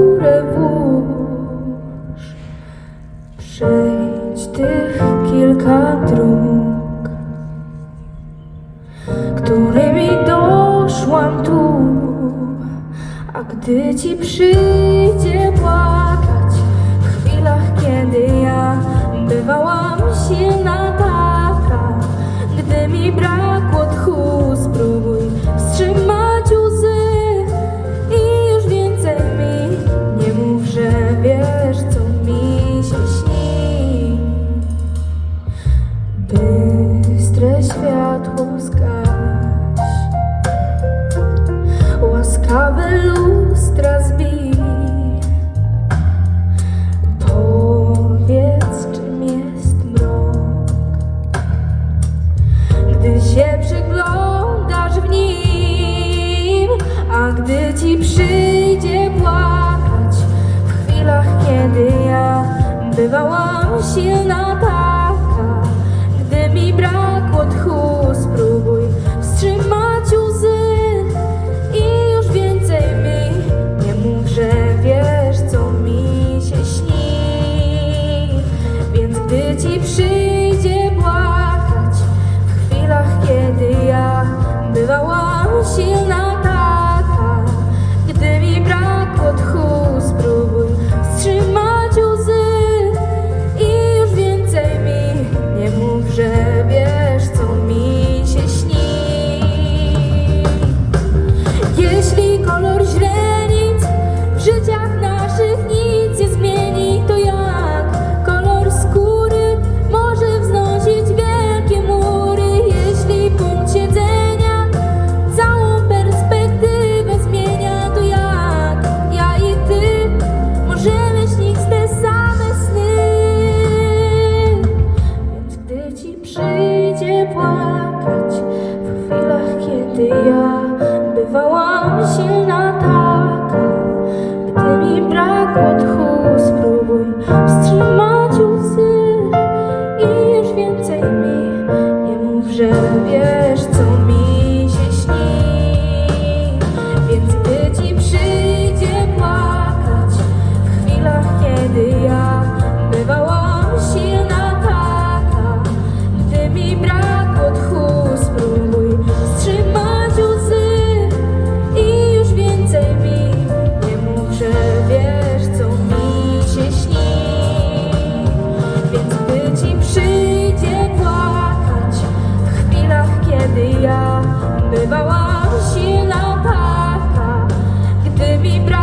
skórę włóż. Przejdź tych kilka dróg, którymi doszłam tu, a gdy ci przyjdzie płakać w chwilach, kiedy Łaskawe lustra zbij. Powiedz, czym jest mrok. Gdy się przyglądasz w nim A gdy ci przyjdzie płakać W chwilach, kiedy ja bywałam silna taka Gdy mi brakło tchu, płakać w chwilach, kiedy ja. Silna parka, gdy mi brak